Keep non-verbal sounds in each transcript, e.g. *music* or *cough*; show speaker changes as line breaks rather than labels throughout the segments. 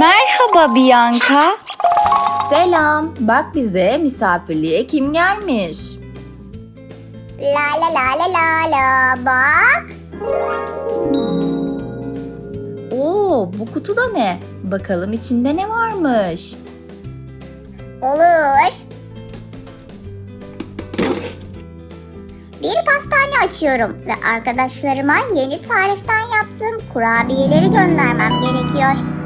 Merhaba Bianca.
Selam. Bak bize misafirliğe kim gelmiş?
La la la la la la bak.
Oo, bu kutuda ne? Bakalım içinde ne varmış?
Olur. Bir pastane açıyorum ve arkadaşlarıma yeni tariften yaptığım kurabiyeleri göndermem gerekiyor.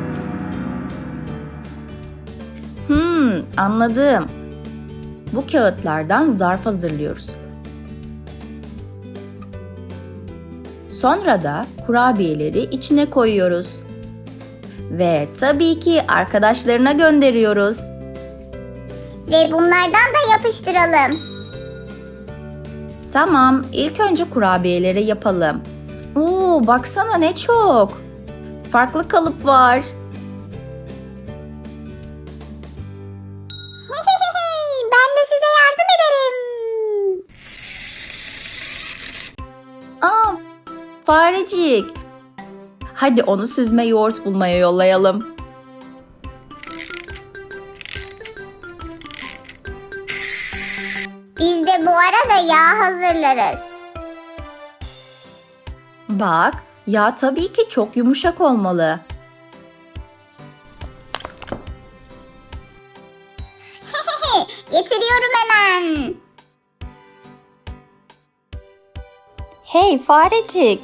Hmm, anladım. Bu kağıtlardan zarf hazırlıyoruz. Sonra da kurabiyeleri içine koyuyoruz. Ve tabii ki arkadaşlarına gönderiyoruz.
Ve bunlardan da yapıştıralım.
Tamam, ilk önce kurabiyeleri yapalım. Oo, baksana ne çok. Farklı kalıp var. Farecik. Hadi onu süzme yoğurt bulmaya yollayalım.
Biz de bu arada yağ hazırlarız.
Bak, yağ tabii ki çok yumuşak olmalı. Hey farecik.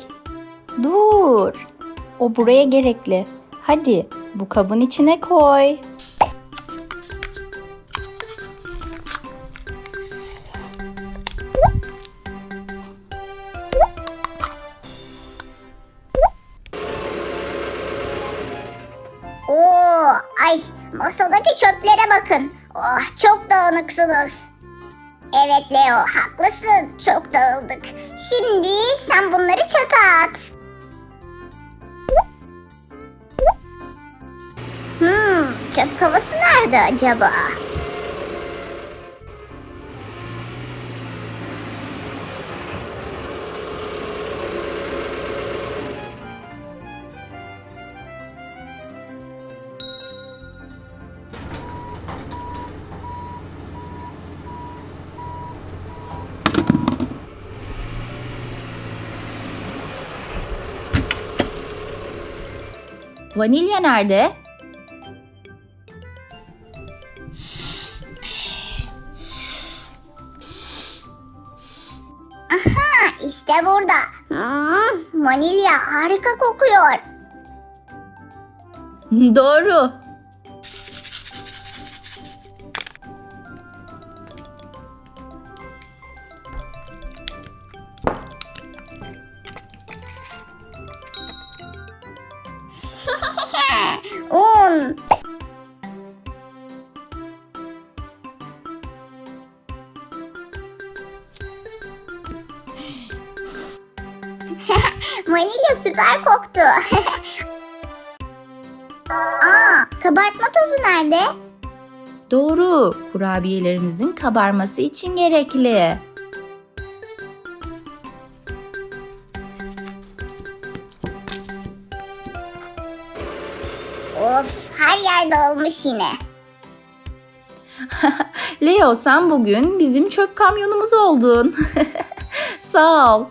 Dur. O buraya gerekli. Hadi bu kabın içine koy.
Oo, ay masadaki çöplere bakın. Oh, çok dağınıksınız. Evet Leo, haklısın. Çok dağıldık. Şimdi sen bunları çöpe at. Hmm, çöp kovası nerede acaba?
Vanilya nerede?
Ha, işte burada. Hmm, vanilya harika kokuyor. *laughs*
Doğru.
Süper koktu. *laughs* Aa, kabartma tozu nerede?
Doğru. Kurabiyelerimizin kabarması için gerekli.
Of, her yerde olmuş yine. *laughs*
Leo sen bugün bizim çöp kamyonumuz oldun. *laughs* Sağ ol.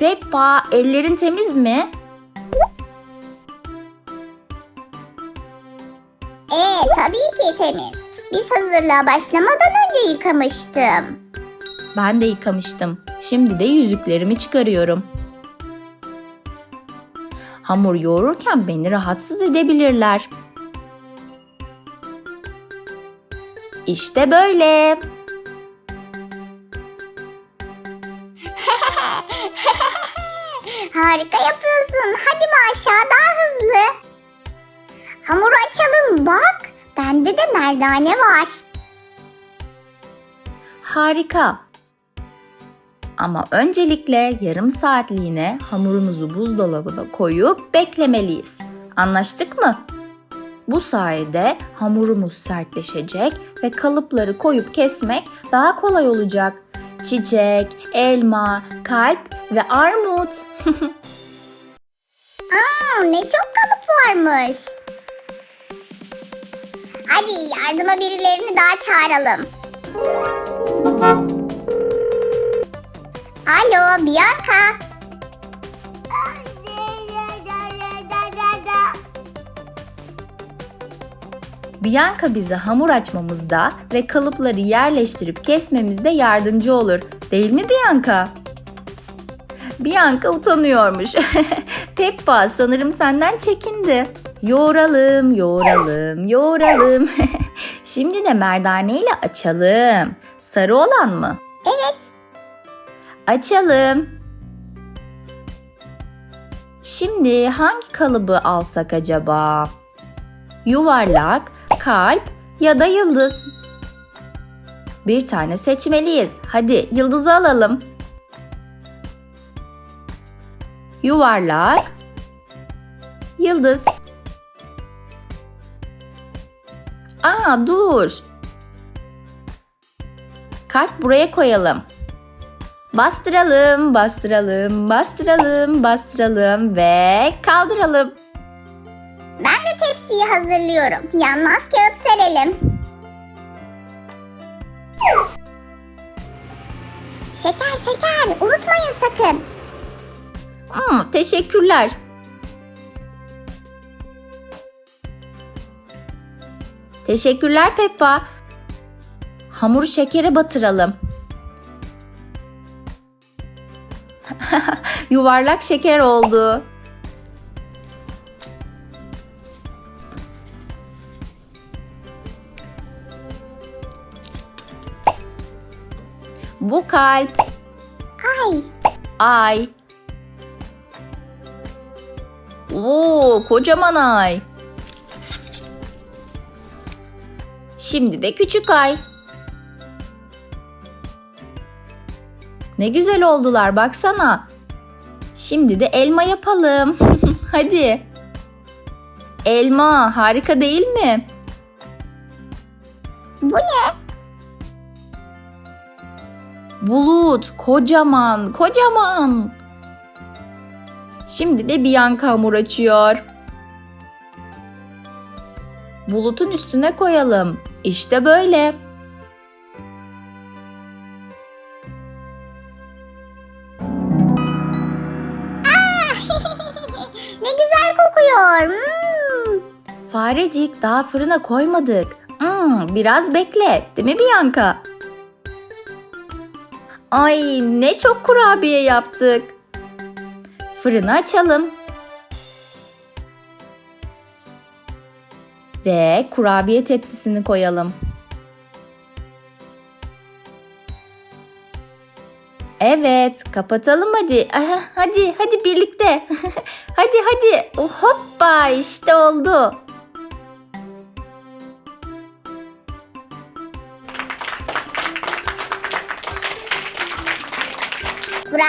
Peppa, ellerin temiz mi?
Ee, tabii ki temiz. Biz hazırlığa başlamadan önce yıkamıştım.
Ben de yıkamıştım. Şimdi de yüzüklerimi çıkarıyorum. Hamur yoğururken beni rahatsız edebilirler. İşte böyle.
Harika yapıyorsun. Hadi Maşa daha hızlı. Hamuru açalım bak. Bende de merdane var.
Harika. Ama öncelikle yarım saatliğine hamurumuzu buzdolabına koyup beklemeliyiz. Anlaştık mı? Bu sayede hamurumuz sertleşecek ve kalıpları koyup kesmek daha kolay olacak. Çiçek, elma, kalp ve armut. *laughs*
Aa, ne çok kalıp varmış. Hadi yardıma birilerini daha çağıralım. Alo Bianca.
Bianca bize hamur açmamızda ve kalıpları yerleştirip kesmemizde yardımcı olur. Değil mi Bianca? Bianca utanıyormuş. *laughs* Peppa sanırım senden çekindi. Yoğuralım, yoğuralım, yoğuralım. *laughs* Şimdi de merdane ile açalım. Sarı olan mı?
Evet.
Açalım. Şimdi hangi kalıbı alsak acaba? Yuvarlak, kalp ya da yıldız. Bir tane seçmeliyiz. Hadi yıldızı alalım. Yuvarlak, yıldız. Aa dur. Kalp buraya koyalım. Bastıralım, bastıralım, bastıralım, bastıralım ve kaldıralım.
Tepsiyi hazırlıyorum. Yanmaz kağıt serelim. Şeker şeker unutmayın sakın.
Hmm, teşekkürler. Teşekkürler Peppa. Hamuru şekere batıralım. *laughs* Yuvarlak şeker oldu. Bu kalp.
Ay
Ay. Oo, kocaman ay. Şimdi de küçük ay. Ne güzel oldular baksana. Şimdi de elma yapalım. *laughs* Hadi. Elma harika değil mi?
bu ne?
Bulut kocaman kocaman. Şimdi de Bianca hamur açıyor. Bulutun üstüne koyalım. İşte böyle. *laughs*
ne güzel kokuyor. Hmm.
Farecik daha fırına koymadık. Hmm, biraz bekle, değil mi Bianca? Ay ne çok kurabiye yaptık. Fırını açalım. Ve kurabiye tepsisini koyalım. Evet, kapatalım hadi. Aha, hadi, hadi birlikte. *laughs* hadi, hadi. Hoppa, işte oldu.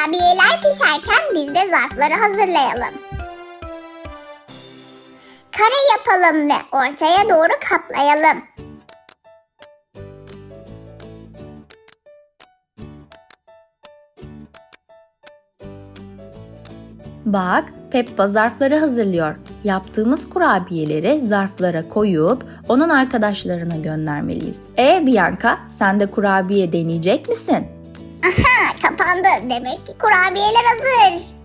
Kurabiyeler pişerken biz de zarfları hazırlayalım. Kare yapalım ve ortaya doğru katlayalım.
Bak, Peppa zarfları hazırlıyor. Yaptığımız kurabiyeleri zarflara koyup onun arkadaşlarına göndermeliyiz. E Bianca, sen de kurabiye deneyecek misin?
Ha, kapandı. Demek ki kurabiyeler hazır.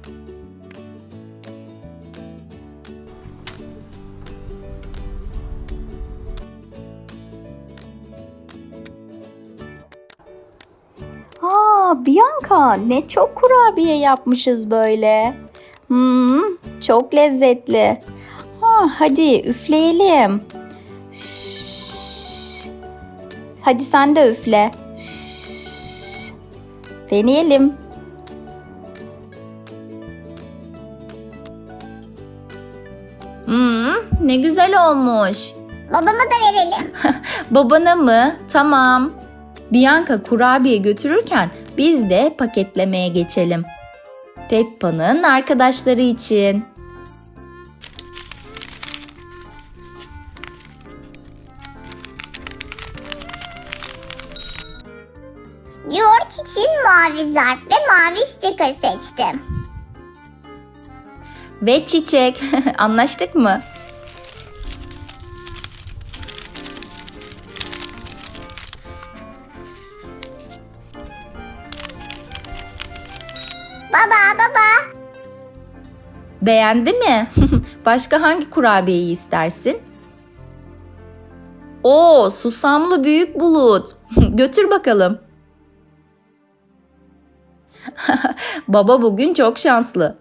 Aa, Bianca, ne çok kurabiye yapmışız böyle. Hmm, çok lezzetli. Ha, hadi üfleyelim. Üf. Hadi sen de üfle. Deneyelim. Hmm, ne güzel olmuş.
Babama da verelim. *laughs*
Babana mı? Tamam. Bianca kurabiye götürürken biz de paketlemeye geçelim. Peppa'nın arkadaşları için.
Mavi zarf ve mavi sticker seçtim.
Ve çiçek. *laughs* Anlaştık mı?
Baba baba.
Beğendi mi? *laughs* Başka hangi kurabiyeyi istersin? Oo, susamlı büyük bulut. *laughs* Götür bakalım. *laughs* Baba bugün çok şanslı.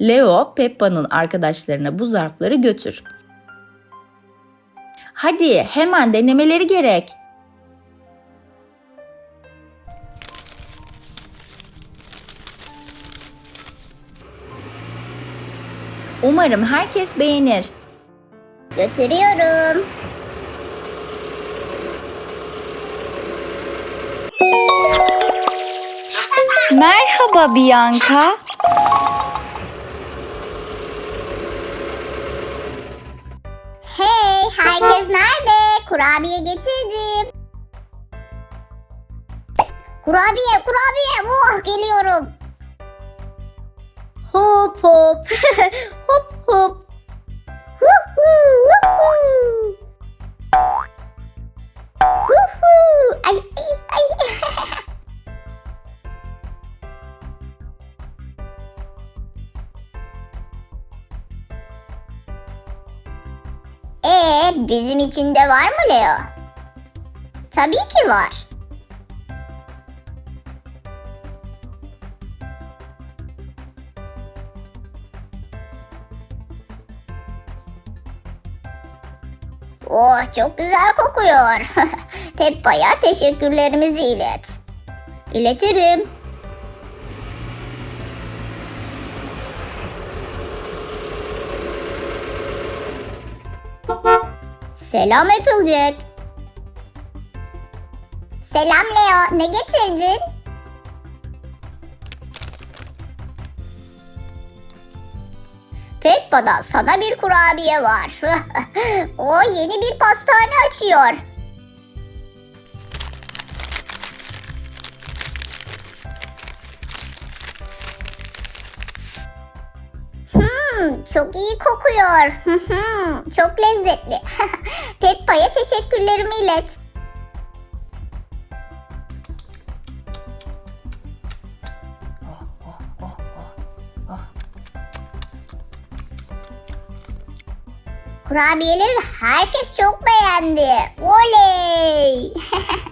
Leo, Peppa'nın arkadaşlarına bu zarfları götür. Hadi hemen denemeleri gerek. Umarım herkes beğenir.
Götürüyorum.
Merhaba Bianca.
Hey herkes nerede? Kurabiye getirdim. Kurabiye kurabiye. Oh geliyorum. Hop hop. *laughs* hop hop. Bizim için de var mı Leo? Tabii ki var. Oh çok güzel kokuyor. *laughs* Peppa'ya teşekkürlerimizi ilet. İletirim. Selam Applejack. Selam Leo. Ne getirdin? Peppa'dan sana bir kurabiye var. *laughs* o yeni bir pastane açıyor. Çok iyi kokuyor. çok lezzetli. *laughs* Peppa'ya teşekkürlerimi ilet. Kurabiyeleri herkes çok beğendi. Oley! *laughs*